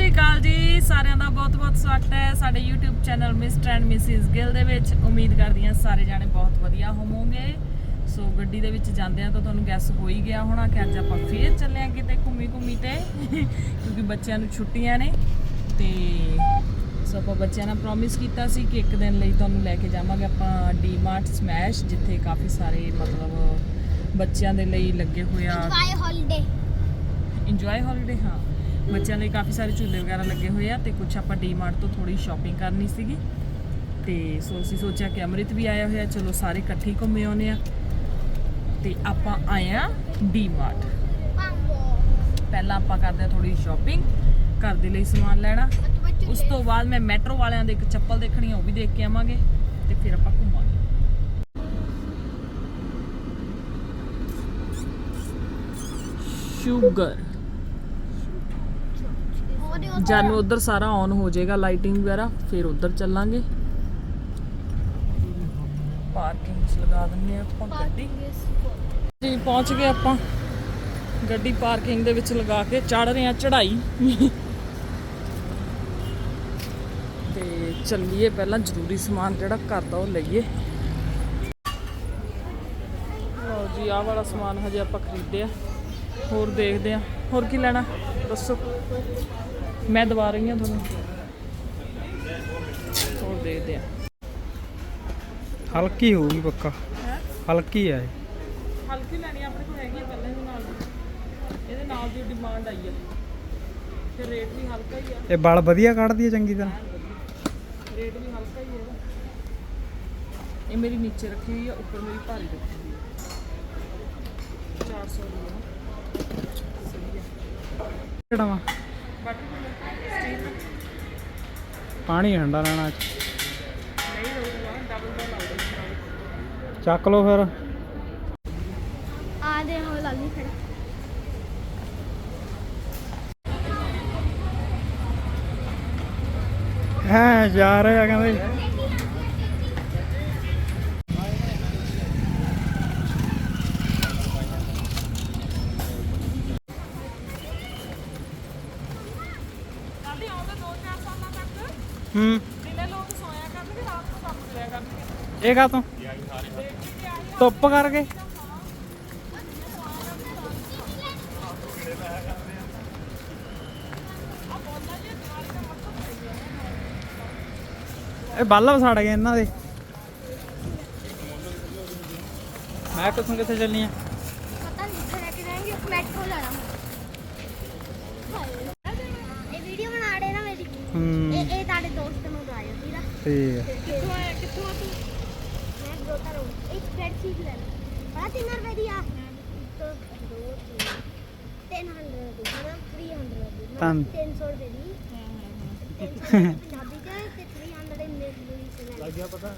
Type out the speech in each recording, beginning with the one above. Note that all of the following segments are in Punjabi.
ਸ਼੍ਰੀ ਅਕਾਲ ਜੀ। ਸਾਰਿਆਂ ਦਾ ਬਹੁਤ-ਬਹੁਤ ਸਵਾਗਤ ਹੈ ਸਾਡੇ YouTube channel mister and missus Gill ਦੇ ਵਿੱਚ। ਉਮੀਦ ਕਰਦੀ ਹਾਂ ਸਾਰੇ ਜਾਣੇ ਬਹੁਤ ਵਧੀਆ ਹੋਵੋਗੇ। ਸੋ ਗੱਡੀ ਦੇ ਵਿੱਚ ਜਾਂਦੇ ਆ ਤਾਂ ਤੁਹਾਨੂੰ ਗੈਸ ਹੋ ਹੀ ਗਿਆ ਹੋਣਾ ਕਿ ਅੱਜ ਆਪਾਂ ਫੇਰ ਚੱਲੇ ਆ ਕਿਤੇ ਘੁੰਮੀ ਘੁੰਮੀ ਤੇ। ਕਿਉਂਕਿ ਬੱਚਿਆਂ ਨੂੰ ਛੁੱਟੀਆਂ ਨੇ। ਤੇ ਸੋ ਆਪਾਂ ਬੱਚਿਆਂ ਨਾਲ ਪ੍ਰੋਮਿਸ ਕੀਤਾ ਸੀ ਕਿ ਇੱਕ ਦਿਨ ਲਈ ਤੁਹਾਨੂੰ ਲੈ ਕੇ ਜਾਵਾਂਗੇ ਆਪਾਂ ਡੀਮਾਰਟ ਸਮੈਸ਼ ਜਿੱਥੇ ਕਾਫੀ ਸਾਰੇ ਮਤਲਬ ਬੱਚਿਆਂ ਦੇ ਲਈ ਲੱਗੇ ਹੋਇਆ ਬਾਏ ਹੌਲੀਡੇ ਇੰਜੋਏ ਹੌਲੀਡੇ ਹਾਂ। ਬੱਚਿਆਂ ਲਈ ਕਾਫੀ ਸਾਰੇ ਝੂਲੇ ਵਗੈਰਾ ਲੱਗੇ ਹੋਏ ਆ ਤੇ ਕੁਝ ਆਪਾਂ ਡੀਮਾਰਟ ਤੋਂ ਥੋੜੀ ਸ਼ਾਪਿੰਗ ਕਰਨੀ ਸੀਗੀ। ਤੇ ਸੋ ਅਸੀਂ ਸੋਚਿਆ ਕਿ ਅੰਮ੍ਰਿਤ ਵੀ ਆਇਆ ਹੋਇਆ, ਚਲੋ ਸਾਰੇ ਇਕੱਠੇ ਹੀ ਘੁੰਮੇ ਆਉਨੇ ਆ। ਤੇ ਆਪਾਂ ਆਏ ਆ ਡੀਮਾਰਟ। ਪਹਿਲਾਂ ਆਪਾਂ ਕਰਦੇ ਆ ਥੋੜੀ ਸ਼ਾਪਿੰਗ ਘਰ ਦੇ ਲਈ ਸਮਾਨ ਲੈਣਾ। ਉਸ ਤੋਂ ਬਾਅਦ ਮੈਂ ਮੈਟਰੋ ਵਾਲਿਆਂ ਦੇ ਇੱਕ ਚੱਪਲ ਦੇਖਣੀ ਆ, ਉਹ ਵੀ ਦੇਖ ਕੇ ਆਵਾਂਗੇ ਤੇ ਫਿਰ ਆਪਾਂ ਘੁੰਮਾਂਗੇ। ਸ਼ੂਗਰ। ਜਾਨੂੰ ਉਧਰ ਸਾਰਾ ਔਨ ਹੋ ਜਾਏਗਾ ਲਾਈਟਿੰਗ ਵਗੈਰਾ, ਫਿਰ ਉਧਰ ਚੱਲਾਂਗੇ। ਪਾਰਕਿੰਗ 'ਚ ਲਗਾ ਦਿੰਦੇ ਆ ਆਪਾਂ ਗੱਡੀ। ਜੀ, ਪਹੁੰਚ ਗਏ ਆਪਾਂ। ਗੱਡੀ ਪਾਰਕਿੰਗ ਦੇ ਵਿੱਚ ਲਗਾ ਕੇ ਚੜ ਰਹੇ ਆ ਚੜਾਈ ਤੇ ਚੱਲੀਏ ਪਹਿਲਾਂ, ਜ਼ਰੂਰੀ ਸਮਾਨ ਜਿਹੜਾ ਘਰ ਦਾ ਉਹ ਲਈਏ। ਲਓ ਜੀ, ਆਹ ਵਾਲਾ ਸਮਾਨ ਹਜੇ ਆਪਾਂ ਖਰੀਦਿਆ। ਹੋਰ ਦੇਖਦੇ ਆ ਹੋਰ ਕੀ ਲੈਣਾ? ਦੱਸੋ। ਮੈਂ ਦਵਾ ਰਹੀ ਹਾਂ ਤੁਹਾਨੂੰ। ਹੋਰ ਦੇਖਦੇ ਆ ਹਲਕੀ ਹੋਊਗੀ ਪੱਕਾ। ਹਲਕੀ ਹੈ ਹਲਕੀ ਲੈਣੀ ਆ, ਆਪਣੇ ਕੋਲ ਹੈਗੀ ਆ ਪਹਿਲਾਂ ਇਹਦੇ ਨਾਲ। ਦੀ। ਇਹਦੇ ਨਾਲ ਦੀ ਡਿਮਾਂਡ ਆਈ ਹੈ ਤੇ ਰੇਟ ਵੀ ਹਲਕਾ ਹੀ ਆ। ਇਹ ਬਲ ਵਧੀਆ ਕੱਢਦੀ ਹੈ ਚੰਗੀ ਤਰ੍ਹਾਂ। ਰੇਟ ਵੀ ਹਲਕਾ ਹੀ ਹੈ ਇਹਦਾ। ਇਹ ਮੇਰੀ ਨੀਚੇ ਰੱਖੀ ਹੋਈ ਆ ਉੱਪਰ ਮੇਰੀ ਭਾਰੀ ਰੱਖੀ ਹੋਈ ਆ। 400 ਦੀ ਆ। ਸਹੀ ਕਿਹੜਾ ਵਾ? ਪਾਣੀ ਠੰਡਾ ਲੈਣਾ ਅੱਜ ਚੱਕ ਲਓ ਫਿਰ। ਆ ਦੇ ਹੋ ਲਾਲੀ ਖੜਾ। ਹੈ ਜਾ ਰਹੇ ਕਹਿੰਦੇ। ਇਹ ਕਾ ਤੋਂ? ਧੁੱਪ ਕਰਕੇ। ਇਹ ਬਾਲਾ ਵਸਾੜ ਗਏ ਇਹਨਾਂ ਦੇ। ਮੈਂ ਕਿੱਥੋਂ ਕਿੱਥੇ ਚੱਲੀ ਆ ਪਤਾ ਨਹੀਂ ਕਿੱਥੇ ਲੈ ਕੇ ਜਾਏਂਗੇ ਮੈਟਰੋ ਲੈਣਾ। ਇਹ ਵੀਡੀਓ ਬਣਾ ਰਹੇ ਨਾ ਮੇਰੀ ਇਹ ਇਹ ਤੁਹਾਡੇ ਦੋਸਤ ਨੂੰ ਦਵਾਇਓ ਠੀਕ ਆ? ਠੀਕ ਹੈ ਕਿੱਥੋਂ ਆਇਆ ਕਿੱਥੋਂ ਆ ਤੂੰ? ਮੈਂ ਗੋਤਾ ਰੋ ਇੱਕ ਸਪਰੈਡਸ਼ੀਟ ਲੈ ਲੈ ਬੜਾ 3 ਰੁਪਏ ਦੀ ਆ ਇੱਕ ਦੋ ਤਿੰਨ 300 ਦੀ ਹਨਾ 300 ਦੀ ਧੰਨ। 300 ਰੁਪਏ ਦੀ 300 ਪੰਜਾਬੀ ਚ ਤੇ 300 ਇੰਗਲਿਸ਼ ਚ ਲੱਗ ਗਿਆ ਪਤਾ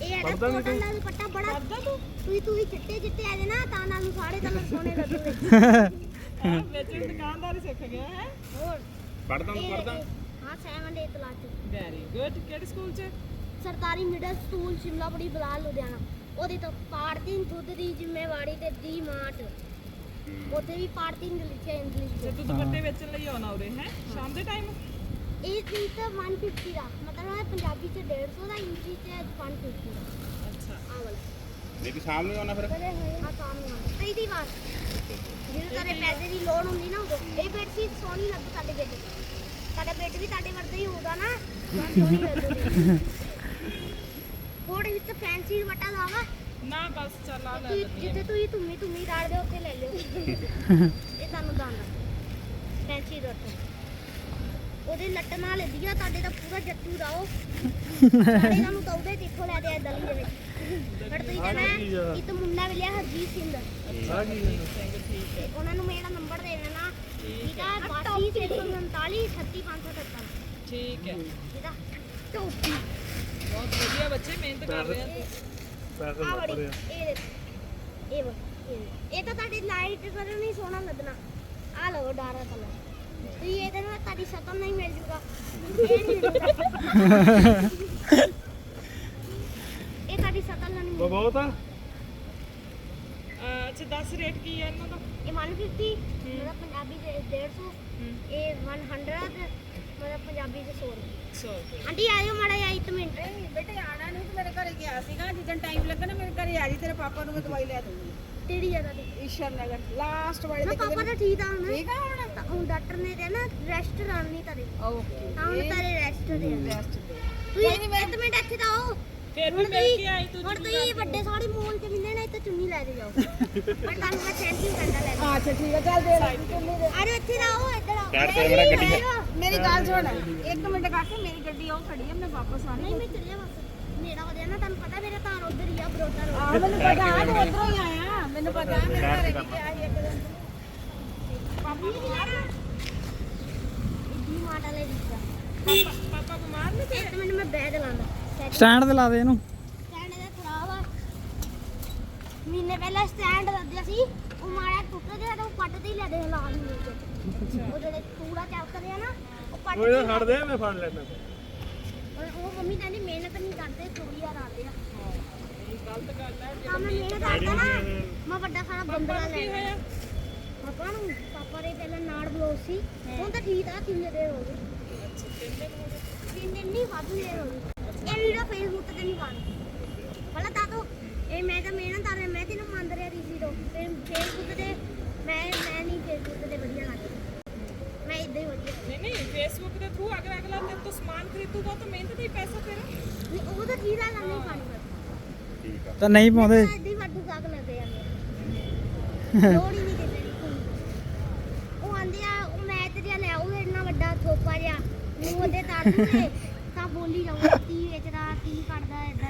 ਇਹ ਹੈ ਕੋਟਨ ਦਾ ਦੁਪੱਟਾ ਬੜਾ ਤੂੰ ਤੂੰ ਵੀ ਚਿੱਟੇ ਚਿੱਟੇ ਆ ਜੇ ਨਾ ਤਾਂ ਨਾਲ ਨੂੰ ਸਾਰੇ ਕਲਰ ਸੋਹਣੇ ਲੱਗਦੇ ਵਿੱਚ ਦੁਕਾਨਦਾਰੀ ਸਿੱਖ ਗਿਆ ਹੈ ਹੋਰ ਪੜਦਾ ਨੂੰ ਪੜਦਾ ਹਾਂ 7 8 ਕਲਾਸ ਚ ਵੈਰੀ ਗੁੱਡ ਕਿਹੜੇ ਸਕੂਲ 'ਚ ਸਰਕਾਰੀ ਮਿਡਲ ਸਕੂਲ ਸ਼ਿਮਲਾਪੁਰੀ ਬਲਾਲ ਲੁਧਿਆਣਾ। ਉਹਦੇ ਤੋਂ ਪਾੜਤੀਨ ਖੁਦ ਦੀ ਜ਼ਿੰਮੇਵਾਰੀ ਤੇ ਦੀ ਮਾਟ ਉੱਥੇ ਵੀ ਪਾੜਤੀਨ ਲਿਖਿਆ ਇੰਗਲਿਸ਼ ਤੇ ਚ ਤੂੰ ਦੁਪੱਟੇ ਵੇਚਣ ਲਈ ਆਉਣਾ ਉਰੇ ਹੈ? ਸ਼ਾਮ ਦੇ ਟਾਈਮ ਇਹ ਚੀਜ਼ ਤਾਂ 150 ਦਾ ਮਤਲਬ ਹੈ ਪੰਜਾਬੀ ਚ 150 ਦਾ ਇੰਗਲਿਸ਼ ਚ 150 ਦਾ। ਅੱਛਾ। ਆ ਵਾਲਾ। ਲੇਕਿਨ ਸ਼ਾਮ ਨੂੰ ਆਉਣਾ ਫਿਰ? ਆ ਕੰਮ ਨੂੰ। ਪਹਿਲੀ ਵਾਰ ਜਦੋਂ ਤੇਰੇ ਪੈਸੇ ਦੀ ਲੋੜ ਹੁੰਦੀ ਨਾ ਉਦੋਂ। ਇਹ ਬੈਡਸ਼ੀਟ ਸੋਹਣੀ ਲੱਗੂ ਸਾਡੇ ਬੈੱਡ ਸਾਡਾ ਬੈੱਡ ਵੀ ਤੁਹਾਡੇ ਵਰਗਾ ਹੀ ਹੋਊਗਾ ਨਾ। ਸੋਹਣੀ ਲੱਗੂ ਥੋੜੀ ਵਿੱਚ ਫੈਂਸੀ ਦੁਪੱਟਾ ਲਾਵਾ। ਨਾ ਬਸ ਚੱਲ ਆ ਲੈ ਤੁਸੀਂ ਜਿੱਥੇ ਤੁਸੀਂ ਤੁਮੀ ਤੁਮੀ ਰਾੜਦੇ ਉੱਥੇ ਲੈ ਲਿਓ। ਇਹ ਤੁਹਾਨੂੰ ਦਾਂਦਾ ਫੈਂਸੀ ਦੁਪੱਟਾ। ਉਹਦੇ ਲੱਟ ਨਾਲ ਲੱਦੀਆ ਤੁਹਾਡੇ ਤਾਂ ਪੂਰਾ ਜੱਟੂ ਰਾਓ ਸਾਡੇ ਨੂੰ ਤਾਂ ਉਹਦੇ ਦੇਖੋ ਲੈ ਦੇ ਦਲੀ ਦੇ ਵਿੱਚ। ਬਟ ਤੁਸੀਂ ਕਹਿਣਾ ਇਹ ਤਾਂ ਮੁੰਡਾ ਮਿਲਿਆ ਹਰਜੀਤ ਸਿੰਘ। ਤੇ ਉਹਨਾਂ ਨੂੰ ਮੇਰਾ ਨੰਬਰ ਦੇ ਦੇਣਾ। ਠੀਕ ਆ 8249 36577 ਠੀਕ ਹੈ। ਠੀਕ ਆ। ਟੋਪੀ ਬਹੁਤ ਵਧੀਆ ਬੱਚੇ ਮਿਹਨਤ ਕਰ ਰਹੇ ਆ। ਆ। ਬੜੀ ਇਹ ਦੇਖ। ਇਹ ਵਾ, ਇਹ ਤਾਂ ਤੁਹਾਡੀ ਲਾਈਟ ਕਲਰ ਨਹੀਂ ਸੋਹਣਾ ਲੱਗਣਾ। ਆ ਲਓ ਡਾਰਾ ਕਲਰ ਤੁਸੀਂ ਇਹਦੇ ਨਾਲ ਤੁਹਾਡੀ ਸ਼ਕਲ ਨਹੀਂ ਮਿਲ ਜੂਗਾ। ਇਹ ਨਹੀਂ ਮਿਲੂਗਾ ਇਹ ਤੁਹਾਡੀ ਸ਼ਕਲ ਨਾਲ ਨਹੀਂ ਮਿਲੂਗਾ ਬਹੁਤ ਆ। ਅਹ ਅੱਛਾ 10 ਰੇਟ ਕੀ ਹੈ ਇਹਨਾਂ ਦਾ? ਇਹ 150 ਮਤਲਬ ਪੰਜਾਬੀ ਦੇ 150 ਇਹ 100 ਮਤਲਬ ਪੰਜਾਬੀ ਦੇ 100 ਰੁਪਏ 100 ਰੁਪਏ ਆਂਟੀ ਆਇਓ ਮਾੜਾ ਜਿਹਾ ਇੱਕ ਮਿੰਟ। ਬੇਟੇ ਆਣਾ ਨਹੀਂ ਤੂੰ ਮੇਰੇ ਘਰੇ ਗਿਆ ਸੀਗਾ। ਜਿੱਦਣ ਟਾਈਮ ਲੱਗਾ ਨਾ ਮੇਰੇ ਘਰੇ ਆ ਜੀ ਤੇਰੇ ਪਾਪਾ ਨੂੰ ਮੈਂ ਦਵਾਈ ਲੈ ਦੂੰਗੀ ਕਿਹੜੀ ਜਗ੍ਹਾ ਤੇ ਈਸ਼ਰ ਨਗਰ ਲਾਸਟ ਵਾਲੇ ਨਾ ਦੇ ਪਾਪਾ ਤਾਂ ਠੀਕ ਆ ਹੁਣ। ਠੀਕ ਆ ਹੁਣ? ਤਾਂ ਹੁਣ ਡਾਕਟਰ ਨੇ ਕਿਹਾ ਨਾ ਰੈਸਟ ਕਰਨੀ ਤੇਰੇ ਓਕੇ ਤਾਂ ਹੁਣ ਤੇਰੇ ਰੈਸਟ ਦੇ ਰੈਸਟ ਦੇ। ਤੂੰ ਇੱਕ ਮਿੰਟ ਇੱਥੇ ਤਾਂ ਆਓ। ਫਿਰ ਵੀ ਮਿਲ ਤੁਸੀਂ- ਕੇ ਆਈ ਤੂੰ ਹੁਣ ਤੁਸੀਂ ਵੱਡੇ ਸਾਰੇ ਮੋਲ ਚ ਮਿਲਣੇ ਨੇ ਇੱਥੇ ਚੁੰਨੀ ਲੈ ਕੇ ਜਾਓ। ਮੈਂ ਤੁਹਾਨੂੰ ਮੈਂ ਥੈਂਕ ਯੂ ਕਰਦਾ ਲੈ ਕੇ ਅੱਛਾ ਠੀਕ ਆ ਚੱਲ ਦੇ ਲੈ ਚੁੰਨੀ ਦੇ। ਅਰੇ ਇੱਥੇ ਆਓ ਇੱਧਰ ਆਓ। ਤੇ ਮੇਰਾ ਗੱਡੀ ਹੈ। ਮੇਰੀ ਗੱਲ ਸੁਣ ਇੱਕ ਮਿੰਟ ਕਾਕੇ ਮੇਰੀ ਗੱਡੀ ਉਹ ਖੜੀ ਆ ਮੈਂ ਵਾਪਸ ਆਣੀ ਨਹੀਂ ਮੈਂ ਚੱਲਿਆ ਬਸ ਮੇਰਾ ਹੋ ਨਾ ਤੁਹਾਨੂੰ ਪਤਾ ਮੇਰੇ ਤਾਂ ਉਧਰ ਹੀ ਆ ਬਰੋਟਾ ਰੋਡ। ਆ ਮੈਨੂੰ ਪਤਾ ਆ ਤੂੰ ਉਧਰੋਂ ਹੀ ਆਇਆ ਮੈਨੂੰ ਪਤਾ ਆ ਮੇਰੇ ਘਰੇ ਵੀ ਗਿਆ ਸੀ ਇੱਕ ਦਿਨ। ਪਾਪਾ ਆ ਇੱਡੀ ਮਾਟਾ ਲੈ ਦਿੱਤਾ ਪਾਪਾ ਬਿਮਾਰ ਨੇ ਇੱਕ ਮਿੰਟ ਮੈਂ ਬੈਗ ਲਾਉਂਦਾ ਸੈਟ ਸਟੈਂਡ ਤੇ ਲਾ ਦੇ ਇਹਨੂੰ। ਸਟੈਂਡ ਦਾ ਖਰਾਬ ਆ। ਮਹੀਨੇ ਪਹਿਲਾਂ ਸਟੈਂਡ ਲੱਗਿਆ ਸੀ। ਉਹ ਮਾੜਾ ਟੁੱਟ ਗਿਆ ਤਾਂ ਉਹ ਪੱਟ ਤੇ ਹੀ ਲੈ ਦੇ ਲਾ ਨੂੰ ਉਹ ਜਿਹੜੇ ਕੂੜਾ ਚੱਕਦੇ ਆ ਨਾ ਉਹ ਪੱਟ ਤੇ ਹੀ ਛੱਡ ਦੇ ਮੈਂ ਫੜ ਲੈਣਾ ਉਹ ਉਹ ਮੰਮੀ ਕਹਿੰਦੀ ਮਿਹਨਤ ਨਹੀਂ ਕਰਦੇ ਆ। ਹੈ ਮੈਂ ਮਿਹਨਤ ਨਾ ਮੈਂ ਵੱਡਾ ਸਾਰਾ ਬੰਦਰਾ ਕੀ ਲੈ ਹੋਇਆ? ਪਾਪਾ ਨੂੰ ਪਾਪਾ ਦੇ ਪਹਿਲਾਂ ਨਾੜ ਬਲੋਸ ਸੀ ਹੁਣ ਤਾਂ ਠੀਕ ਆ ਕਿੰਨੇ ਦੇਰ ਹੋ ਗਏ। ਤਿੰਨ ਦਿਨ ਨਹੀਂ ਵਾਧੂ ਦੇਰ ਹੋ ਗਈ ਇਹ ਵੀਡੀਓ ਫੇਸਬੁੱਕ ਤੇ ਨਹੀਂ ਪਾਣੀ ਪਹਿਲਾਂ ਤਾਂ ਤੋ ਇਹ ਮੈਂ ਤਾਂ ਮਿਹਨਤ ਕਰ ਰਿਹਾ ਮੈਂ ਤੈਨੂੰ ਮੰਨ ਰਿਹਾ ਰੀਸੀ ਤੋਂ ਫਿਰ ਫੇਸਬੁੱਕ ਤੇ ਮੈਂ ਮੈਂ ਨਹੀਂ ਫੇਸਬੁੱਕ ਤੇ ਵਧੀਆ ਲੱਗਦਾ। ਮੈਂ ਇਦਾਂ ਹੀ ਵਧੀਆ ਨਹੀਂ ਨਹੀਂ ਫੇਸਬੁੱਕ ਦੇ ਥਰੂ ਅਗਰ ਅਗਲਾ ਤੇਰੇ ਤੋਂ ਸਮਾਨ ਖਰੀਦੂਗਾ ਤਾਂ ਮਿਹਨਤ ਦਾ ਹੀ ਪੈਸਾ ਫਿਰ ਨਹੀਂ ਉਹ ਤਾਂ ਠੀਕ ਆ ਨਹੀਂ ਪਾਣੀ ਪਰ ਠੀਕ ਆ। ਤਾਂ ਨਹੀਂ ਪਾਉਂਦੇ? ਇਦਾਂ ਹੀ ਵਾਧੂ ਕਾਕ ਲੱਗਦੇ ਜਾਂਦੇ ਲੋੜ ਹੀ ਨਹੀਂ ਦਿੰਦੇ ਉਹ ਆਂਦੇ ਆ ਉਹ ਮੈਚ ਜਿਹਾ ਲੈ ਆਉ ਇੰਨਾ ਵੱਡਾ ਥੋਪਾ ਜਿਹਾ। ਮੂੰਹ ਉਹਦੇ ਤਾਰ ਦੂਗੇ ਤਾਂ ਬੋਲੀ ਜਾਊਗਾ ਕੀ ਵੇਚਦਾ ਕੀ ਕਰਦਾ ਇਦਾਂ ਇਦਾਂ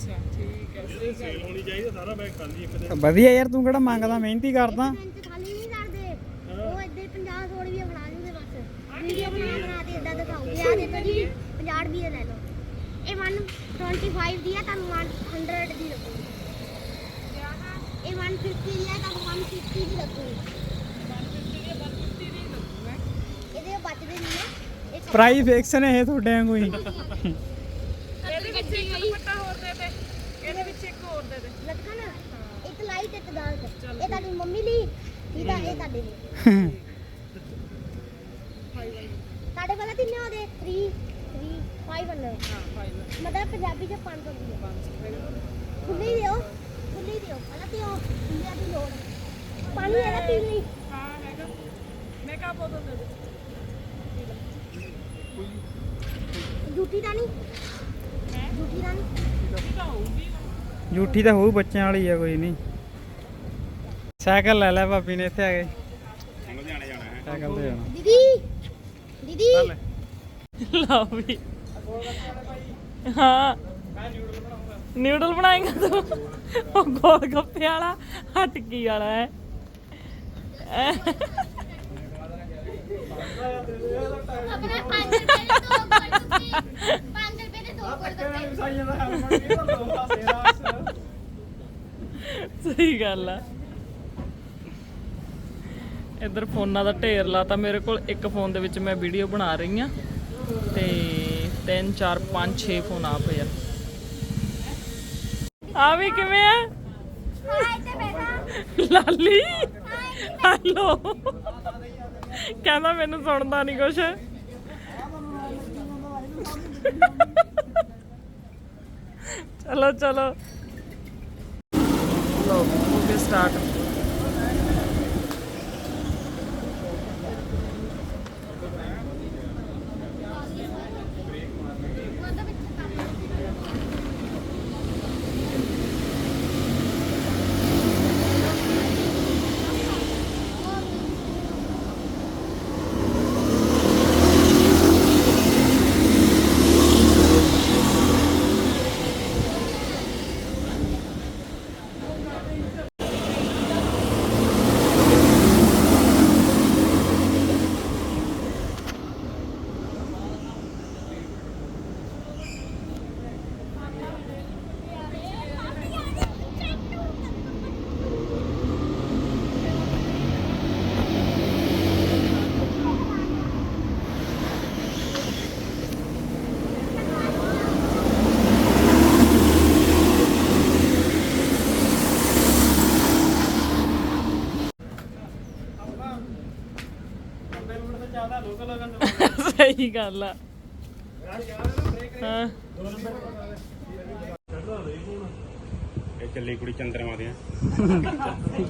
ਅੱਛਾ ਠੀਕ ਹੈ ਸਹੀ ਗੱਲ ਹੋਣੀ ਚਾਹੀਦੀ ਸਾਰਾ ਬੈਗ ਖਾਲੀ ਇੱਕ ਦਿਨ। ਵਧੀਆ ਯਾਰ ਤੂੰ ਕਿਹੜਾ ਮੰਗਦਾ ਮਿਹਨਤੀ ਕਰਦਾ। ਚ ਖਾਲੀ ਨਹੀਂ ਕਰਦੇ। ਉਹ ਇੱਦਾਂ ਹੀ 50 ਸੌ ਰੁਪਏ ਫੜਾ ਜੂਗੇ ਬਸ। ਵੀਡੀਓ ਬਣਾ ਬਣਾ ਕੇ ਇਦਾਂ ਦਿਖਾਉਗੇ ਆ ਦੇਖੋ ਜੀ 50 ਰੁਪਏ ਲੈ ਲਓ। ਇਹ 125 ਦੀ ਆ ਤੁਹਾਨੂੰ 100 ਦੀ ਲੱਗੂਗੀ। ਇਹ 150 ਦੀ ਆ ਤੁਹਾਨੂੰ 150 ਦੀ ਲੱਗੂਗੀ। ਪ੍ਰਾਈਸ ਫਿਕਸ ਨੇ ਇਹ ਤੁਹਾਡੇ ਵਾਂਗੂ ਹੀ ਇਹਦੇ ਵਿੱਚ ਇੱਕ ਦੁਪੱਟਾ ਹੋਰ ਦੇ ਦੇ ਇਹਦੇ ਵਿੱਚ ਇੱਕ ਹੋਰ ਦੇ ਦੇ ਲੱਗਾ ਨਾ ਇੱਕ ਲਾਈਟ ਇਹ ਤੁਹਾਡੀ ਮੰਮੀ ਲਈ ਠੀਕ ਇਹ ਤੁਹਾਡੇ ਲਈ। ਸਾਡੇ ਵਾਲਾ ਕਿੰਨੇ ਹੋਦੇ 3 3 500 ਹਾਂ ਮਤਲਬ ਪੰਜਾਬੀ ਚ 500 ਦੀ ਹੈ। ਖੁੱਲੀ ਦਿਓ ਖੁੱਲੀ ਦਿਓ। ਪਹਿਲਾਂ ਤੇ ਉਹ ਖੁੱਲਿਆ ਦੀ ਲੋੜ ਪਾਣੀ ਇਹਦਾ ਪੀਣ ਲਈ। ਜੂਠੀ ਤਾਂ ਨਹੀਂ? ਜੂਠੀ ਤਾਂ ਨਹੀਂ? ਜੂਠੀ ਤਾਂ ਹੋਊ, ਬੱਚਿਆਂ ਵਾਲੀ ਆ, ਕੋਈ ਨਹੀਂ। ਸਾਈਕਲ ਲੈ ਲੈ ਭਾਬੀ ਨੇ ਇੱਥੇ ਆ ਕੇ। ਲੁਧਿਆਣੇ ਜਾਣਾ ਹੈ। ਸਾਈਕਲ ਤੇ ਜਾਣਾ। ਦੀਦੀ ਦੀਦੀ। ਲਓ ਵੀ। ਹਾਂ। ਨਿਊਡਲ ਬਣਾਏਗਾ ਤੂੰ। ਉਹ ਗੋਲ ਗੱਪੇ ਵਾਲਾ ਹਟਕੀ ਵਾਲਾ ਹੈ। ਆਪਣਾ 5 ਰੁਪਏ ਦੇ ਦੋ ਗੋਲ 5 ਰੁਪਏ ਦੇ ਦੋ ਗੋਲ ਸਹੀ ਗੱਲ ਆ। ਇੱਧਰ ਫੋਨਾਂ ਦਾ ਢੇਰ ਲਾਤਾ। ਮੇਰੇ ਕੋਲ ਇੱਕ ਫੋਨ ਦੇ ਵਿੱਚ ਮੈਂ ਵੀਡੀਓ ਬਣਾ ਰਹੀ ਆ ਤੇ 3 4 5 6 ਫੋਨ ਆ ਪਏ ਆ। ਆ ਵੀ ਕਿਵੇਂ ਆ? ਲਾਲੀ? ਹੈਲੋ? ਕਹਿੰਦਾ ਮੈਨੂੰ ਸੁਣਦਾ ਨਹੀਂ ਕੁਛ। ਚਲੋ ਚਲੋ। ਲੋ ਹੋ ਸਟਾਰਟ ਸਹੀ ਗੱਲ ਆ। ਹਾਂ। ਇਹ ਚੱਲੀ ਕੁੜੀ ਚੰਦਰਮਾ ਦੇ।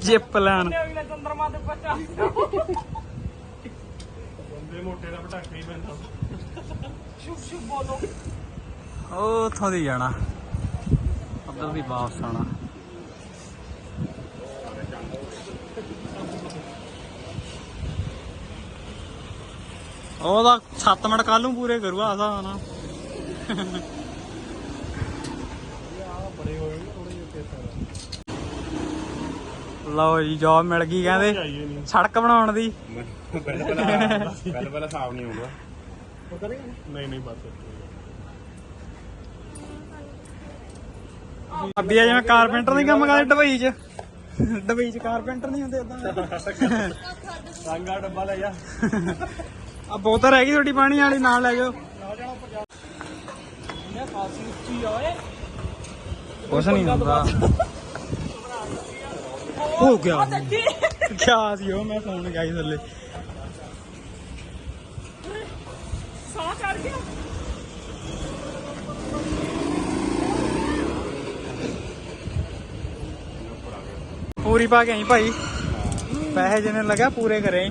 ਜਿਪ ਲੈਣ ਅਗਲੇ ਚੰਦਰਮਾ ਦੇ ਬੱਚਾ ਬੰਦੇ ਮੋਟੇ ਦਾ ਪਟਾਕਾ ਹੀ ਪੈਂਦਾ। ਸ਼ੁਭ ਸ਼ੁਭ ਬੋਲੋ। ਉਹ ਉੱਥੋਂ ਦੀ ਜਾਣਾ। ਉੱਧਰ ਦੀ ਵਾਪਸ ਆਣਾ ਉਹਦਾ 7 ਮਿੰਟ ਕੱਲ ਨੂੰ ਪੂਰੇ ਕਰੂਗਾ ਆਦਾ ਨਾ ਲਓ ਜੀ ਜੌਬ ਮਿਲ ਗਈ ਕਹਿੰਦੇ ਨਹੀਂ ਸੜਕ ਬਣਾਉਣ ਦੀ ਪਹਿਲਾਂ ਪਹਿਲਾਂ ਸਾਫ਼ ਨਹੀਂ ਹੋਊਗਾ ਨਹੀਂ ਨਹੀਂ ਬਸ ਅੱਬੀ ਆ ਜਿਵੇਂ ਕਾਰਪੈਂਟਰ ਦੀ ਕੰਮ ਕਰਦੇ ਡਬਈ 'ਚ ਡਬਈ 'ਚ ਕਾਰਪੈਂਟਰ ਨਹੀਂ ਹੁੰਦੇ ਇਦਾਂ ਰੰਗਾ ਡੱਬਾ ਲੈ ਜਾ ਆ ਬੋਤਲ ਹੈਗੀ ਤੁਹਾਡੀ ਪਾਣੀ ਵਾਲੀ ਨਾਲ ਲੈ ਜਾਓ। ਕੁਛ ਨਹੀਂ ਹੁੰਦਾ। ਹੋ ਗਿਆ ਕਿਆ ਸੀ ਉਹ? ਮੈਂ ਫੋਨ ਗਿਆ ਸੀ ਥੱਲੇ। ਸਾਹ ਚੜ ਗਿਆ। ਪੂਰੀ ਪਾ ਕੇ ਆਈ ਭਾਈ। ਪੈਸੇ ਜਿੰਨੇ ਲਗਾ ਪੂਰੇ ਕਰੇ। ਆਈ।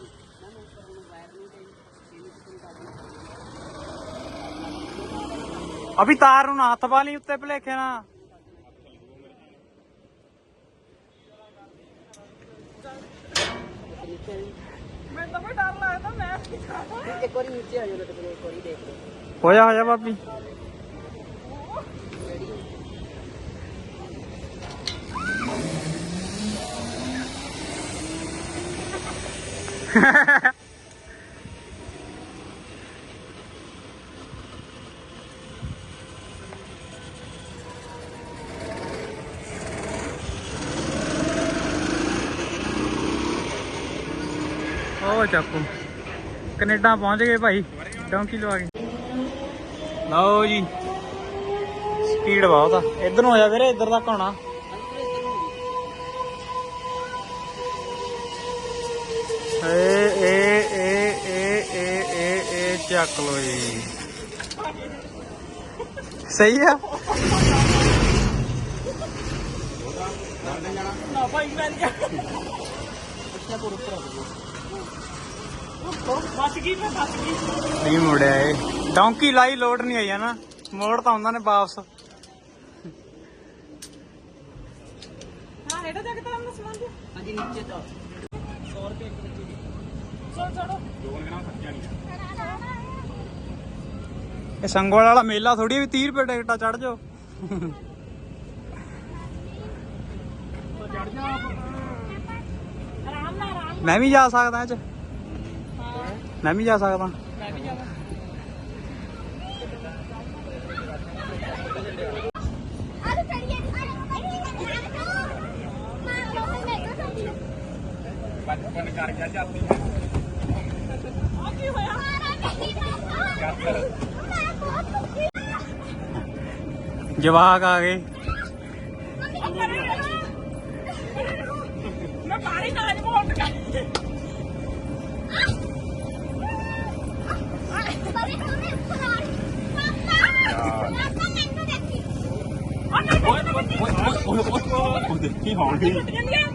ਅਭੀ ਤਾਰ ਨੂੰ ਨਾ ਹੱਥ ਪਾ ਲਈ ਉੱਤੇ ਭਲੇਖੇ ਨਾ ਮੈਨੂੰ ਤਾਂ ਕੋਈ ਡਰ ਲੱਗਦਾ ਮੈਂ ਇੱਕ ਵਾਰੀ ਨੀਚੇ ਆ ਜਾਓ ਤੇ ਇੱਕ ਵਾਰੀ ਦੇਖ ਲਓ। ਹੋ ਜਾ ਹੋ ਜਾ ਭਾਬੀ। ਉਹ। ਚਾਕੂ। ਕੈਨੇਡਾ ਪਹੁੰਚ ਗਏ ਭਾਈ, ਡੌਂਕੀ ਲਵਾ ਕੇ। ਲਓ ਜੀ ਸਪੀਡ ਬਹੁਤ ਆ। ਇੱਧਰ ਨੂੰ ਹੋ ਜਾ ਵੀਰੇ, ਇੱਧਰ ਤੱਕ ਆਉਣਾ ਏ ਏ ਏ ਏ ਏ ਏ ਏ, ਚੱਕ ਲੋ ਜੀ। ਸਹੀ ਆ? ਨਾ ਭਾਈ, ਮੈਂ ਨਹੀਂ ਬਚ ਗਈ ਮੈਂ ਬਚ ਗਈ ਨਹੀਂ ਮੁੜਿਆ ਏ ਡੌਂਕੀ ਲਾਈ ਲੋਡ ਨਹੀਂ ਆਈ ਆ ਨਾ। ਮੋੜ ਤਾਂ ਉਹਨਾਂ ਨੇ ਵਾਪਸ। ਹਾਂ ਹੇਠਾਂ ਜਾ ਕੇ ਤਾਂ ਆਪਣਾ ਸਮਾਨ ਦਿਓ। ਹਾਂਜੀ ਨੀਚੇ ਤਾਂ 100 ਰੁਪਏ ਇੱਕ ਬੱਚੇ ਦੀ। ਚਲੋ ਚਲੋ ਜੋਨ ਕਰਾਂ ਸੱਚਾ ਨਹੀਂ। ਇਹ ਸੰਗੋਲ ਵਾਲਾ ਮੇਲਾ ਥੋੜੀ ਵੀ 30 ਰੁਪਏ ਟਿਕਟਾਂ ਚੜ ਜਾਓ। ਆਰਾਮ ਨਾਲ ਆਰਾਮ ਮੈਂ ਵੀ ਜਾ ਸਕਦਾ ਇਹ ਚ। ਮੈਂ ਵੀ ਜਾ ਸਕਦਾ। ਮੈਂ ਵੀ ਜਾਵਾਂ ਬਚਪਨ ਕਰ ਗਿਆ ਜਾਂਦੀ ਆ ਕੀ ਹੋਇਆ? ਜਵਾਕ ਆ ਗਏ। ਨਾ ਓਏ ਓਏ ਓਏ ਓਏ ਦੇਖੀ ਹੌਲੀ ਜਾਂਦੀ ਆ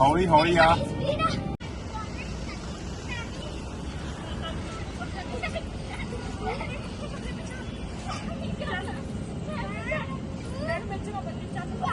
ਹੌਲੀ ਹੌਲੀ ਆ ਬਿੰਦਰ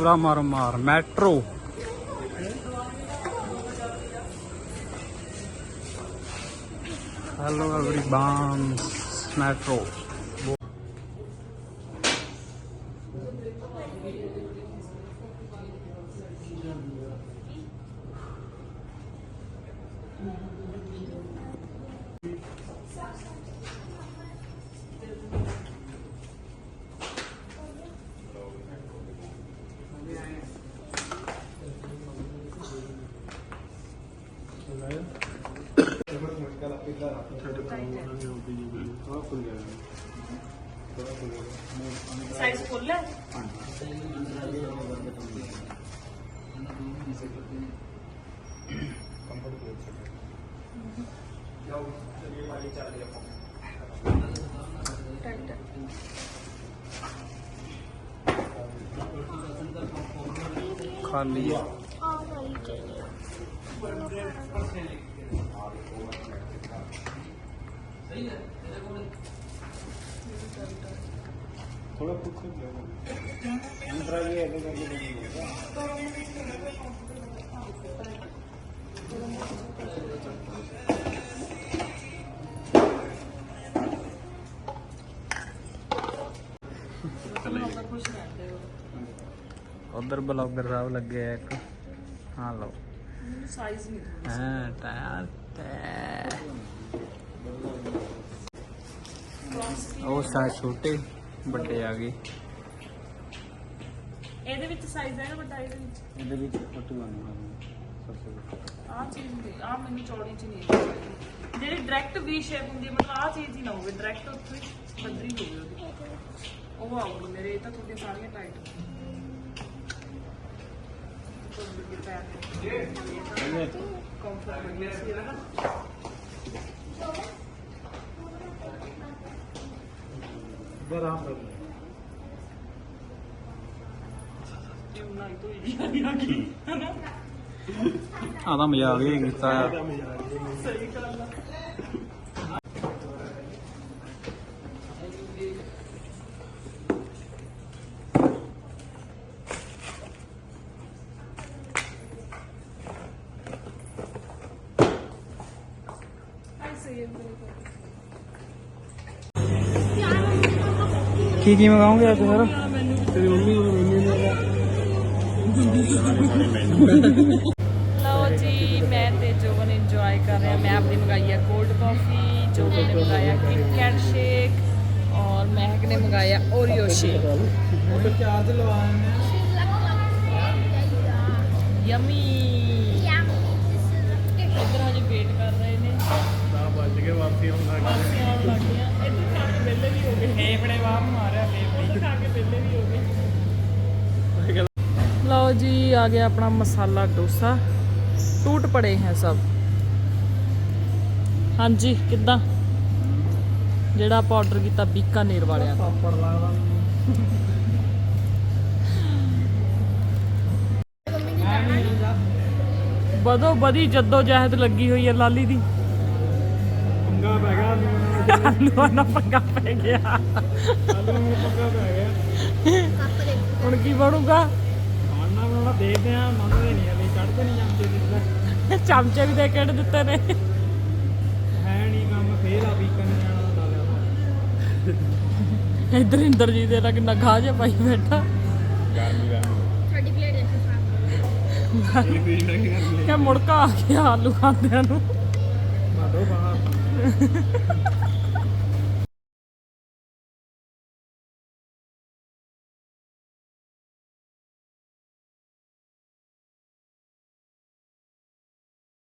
ਪੂਰਾ ਮਾਰ ਮਾਰ metro hello everyone metro Size full ਹੈ ਖਾਲੀ ਆ ਆ ਵਾਲੀ ਚਾਹੀਦੀ ਉਧਰ ਬਲੌਗਰ ਸਾਹਿਬ ਲੱਗੇ ਆ ਇੱਕ ਹਾਂ ਲਓ ਸਾਈਜ਼ ਨਹੀਂ ਹਾਂ ਟਾਇਰ ਤੇ ਉਹ ਸਾਈਜ਼ ਛੋਟੇ ਵੱਡੇ ਆ ਗਏ। ਇਹਦੇ ਵਿੱਚ ਸਾਈਜ਼ ਹੈ ਵੱਡਾ ਇਹਦੇ ਵਿੱਚ? ਇਹਦੇ ਵਿੱਚ ਛੋਟੇ ਬਣਨੇ ਆਹ ਚੀਜ਼ ਨਹੀਂ ਆਹ ਮੈਨੂੰ ਚੌੜੀ ਚ ਨਹੀਂ। ਜਿਹੜੀ ਡਾਇਰੈਕਟ ਵੀ ਸ਼ੇਪ ਹੁੰਦੀ ਹੈ ਮਤਲਬ ਆਹ ਚੀਜ਼ ਹੀ ਨਾ ਹੋਵੇ ਡਾਇਰੈਕਟ ਉੱਥੇ ਹੀ ਬੱਦਰੀ ਹੋਵੇ ਉਹਦੀ। ਉਹ ਮੇਰੇ ਇਹ ਤਾਂ ਤੁਹਾਡੀਆਂ ਸਾਰੀਆਂ ਟਾਈਟ ਕੰਫਰਟ ਵਧੀਆ ਸੀ ਇਹਦਾ ਨਾ ਇਹ ਬਣਾਈ ਤੋਂ ਹੀ ਨਹੀਂ ਆ ਗਈ ਹਨਾ ਆ ਤਾਂ ਮਜ਼ਾਕ ਹੀ ਕੀਤਾ ਆ ਸਹੀ ਗੱਲ ਆ ਐਸੇ ਹੀ ਕੀ ਕੀ ਮੰਗਾਉਂਗੇ ਅੱਜ ਸਰ ਤੇਰੀ ਮੰਮੀ ਲਓ ਜੀ ਮੈਂ ਤੇ ਜੋਵਨ ਇੰਜੋਏ ਕਰ ਰਹੇ ਹਾਂ ਮੈਂ ਆਪਣੀ ਮੰਗਾਈ ਹੈ ਕੋਲਡ ਕਾਫੀ ਜੋਵਨ ਨੇ ਮੰਗਾਇਆ ਕਿਟ ਕੈਟ ਸ਼ੇਕ ਔਰ ਮਹਿਕ ਨੇ ਮੰਗਾਇਆ ਓਰੀਓ ਸ਼ੇਕ ਜੀ ਆ ਗਿਆ ਆਪਣਾ ਮਸਾਲਾ ਡੋਸਾ। ਟੂਟ ਪੜੇ ਹੈ ਸਭ। ਹਾਂਜੀ ਕਿੱਦਾਂ? ਜਿਹੜਾ ਆਪਾਂ ਆਰਡਰ ਕੀਤਾ ਬੀਕਾਨੇਰ ਵਾਲਿਆਂ ਤੋਂ ਪਾਪੜ ਲਾਦਾ ਬਦੋ ਬਦੀ ਜੱਦੋ ਜਹਿਦ ਲੱਗੀ ਹੋਈ ਹੈ ਲਾਲੀ ਦੀ। ਪੰਗਾ ਪੈ ਗਿਆ। ਆਲੂਆਂ ਨਾਲ ਪੰਗਾ ਪੈ ਗਿਆ। ਆਲੂ ਨੂੰ ਪੰਗਾ ਪੈ ਗਿਆ। ਕੱਪ ਦੇ ਹੁਣ ਕੀ ਬਣੂਗਾ? ਬਣਾਉਣਾ ਦੇਖਦੇ ਆ ਮੰਨਦੇ ਨਹੀਂ ਹਲੇ ਚੜਦੇ ਨਹੀਂ ਜਾਂਦੇ ਜਿੱਦਾਂ ਚਮਚੇ ਵੀ ਦੇ ਕੇ ਦਿੱਤੇ ਨੇ? ਹੈ ਨਹੀਂ ਕੰਮ ਫੇਰ ਆ ਵੀਕਨ ਜਾਣਾ ਲਾ ਲਿਆ ਇੱਧਰ ਇੰਦਰਜੀਤ ਦੇ ਨਾਲ ਕਿੰਨਾ ਗਾਹ ਜਿਹਾ ਪਾਈ ਬੈਠਾ। ਸਾਡੀ ਪਲੇਟ ਦੇਖੋ ਸਾਫ਼ ਇਹ ਵੀ ਨਹੀਂ ਕਰਨੀ। ਕਿ ਮੁੜਕਾ ਆ ਗਿਆ ਆਲੂ ਖਾਂਦਿਆਂ ਨੂੰ। ਮਾਡੋ ਬਾਹਰ।